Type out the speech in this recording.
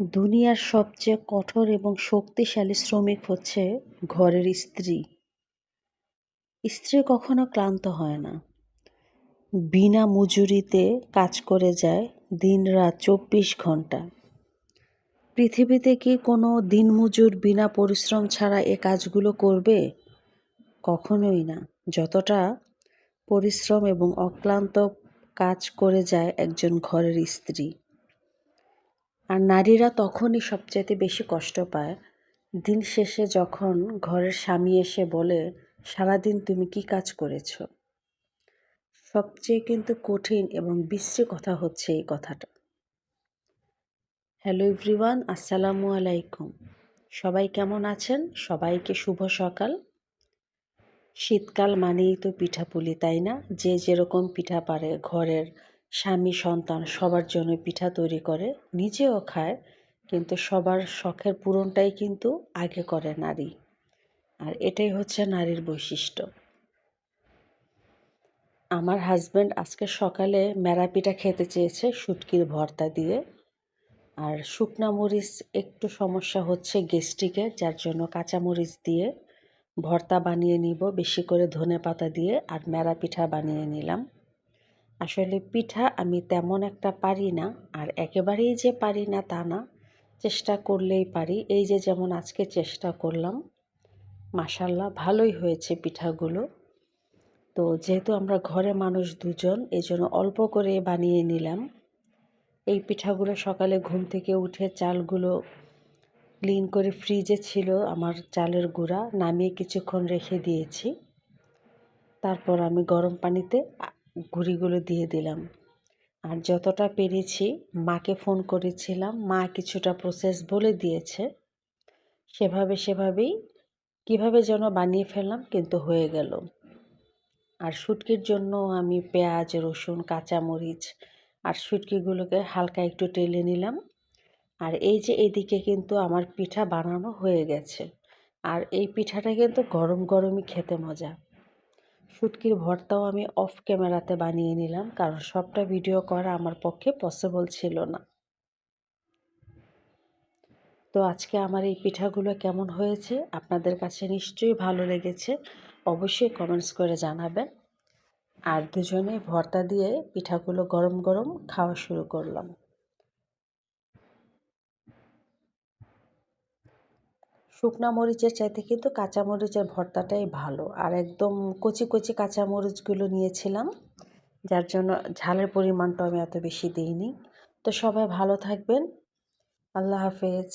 দুনিয়ার সবচেয়ে কঠোর এবং শক্তিশালী শ্রমিক হচ্ছে ঘরের স্ত্রী। স্ত্রী কখনো ক্লান্ত হয় না। বিনা মজুরিতে কাজ করে যায় দিন রাত চব্বিশ ঘণ্টা পৃথিবীতে কি কোনো দিনমজুর বিনা পরিশ্রম ছাড়া এ কাজগুলো করবে? কখনোই না। যতটা পরিশ্রম এবং অক্লান্ত কাজ করে যায় একজন ঘরের স্ত্রী। আর নারীরা তখনই সবচাইতে বেশি কষ্ট পায়। দিন শেষে যখন ঘরের স্বামী এসে বলে, সারাদিন তুমি কি কাজ করেছ? সবচেয়ে কিন্তু কঠিন এবং বিশ্রী কথা হচ্ছে এই কথাটা। হ্যালো এভরিওয়ান, আসসালামু আলাইকুম। সবাই কেমন আছেন? সবাইকে শুভ সকাল। শীতকাল মানেই তো পিঠাপুলি, তাই না? যে যেরকম পিঠা পারে ঘরের স্বামী সন্তান সবার জন্য পিঠা তৈরি করে, নিজেও খায়, কিন্তু সবার শখের পূরণটাই কিন্তু আগে করে নারী। আর এটাই হচ্ছে নারীর বৈশিষ্ট্য। আমার হাজব্যান্ড আজকে সকালে মেরা পিঠা খেতে চেয়েছে শুটকির ভর্তা দিয়ে। আর শুকনা মরিচ একটু সমস্যা হচ্ছে গেস্টিকে যার জন্য কাঁচামরিচ দিয়ে ভর্তা বানিয়ে নিব, বেশি করে ধনে পাতা দিয়ে, আর মেরা পিঠা বানিয়ে নিলাম। আসলে পিঠা আমি তেমন একটা পারি না, আর একেবারেই যে পারি না তা না, চেষ্টা করলেই পারি। এই যে যেমন আজকে চেষ্টা করলাম মাসাল্লাহ ভালোই হয়েছে পিঠাগুলো। তো যেহেতু আমরা ঘরে মানুষ দুজন এই জন্য অল্প করে বানিয়ে নিলাম। এই পিঠাগুলো সকালে ঘুম থেকে উঠে চালগুলো ক্লিন করে ফ্রিজে ছিল আমার চালের গুঁড়া, নামিয়ে কিছুক্ষণ রেখে দিয়েছি। তারপর আমি গরম পানিতে গুঁড়িগুলো দিয়ে দিলাম। আর যতটা পেরেছি, মাকে ফোন করেছিলাম, মা কিছুটা প্রসেস বলে দিয়েছে। সেভাবে সেভাবেই, কীভাবে যেন বানিয়ে ফেললাম কিন্তু হয়ে গেল। আর শুটকির জন্য আমি পেঁয়াজ, রসুন, কাঁচামরিচ আর শুটকিগুলোকে হালকা একটু টেলে নিলাম। আর এই যে এদিকে কিন্তু আমার পিঠা বানানো হয়ে গেছে। আর এই পিঠাটা কিন্তু গরম গরমই খেতে মজা। শুটকির ভর্তাও আমি অফ ক্যামেরাতে বানিয়ে নিলাম, কারণ সবটা ভিডিও করা আমার পক্ষে পসিবল ছিল না। তো আজকে আমার এই পিঠাগুলো কেমন হয়েছে, আপনাদের কাছে নিশ্চয়ই ভালো লেগেছে, অবশ্যই কমেন্টস করে জানাবেন। আর দুজনে ভর্তা দিয়ে পিঠাগুলো গরম গরম খাওয়া শুরু করলাম। শুকনা মরিচের চাইতে কিন্তু কাঁচা মরিচের ভর্তাটাই ভালো। আর একদম কচি কচি কাঁচা মরিচগুলো নিয়েছিলাম, যার জন্য ঝালের পরিমাণটা আমি এত বেশি দিইনি। তো সবাই ভালো থাকবেন। আল্লাহ হাফেজ।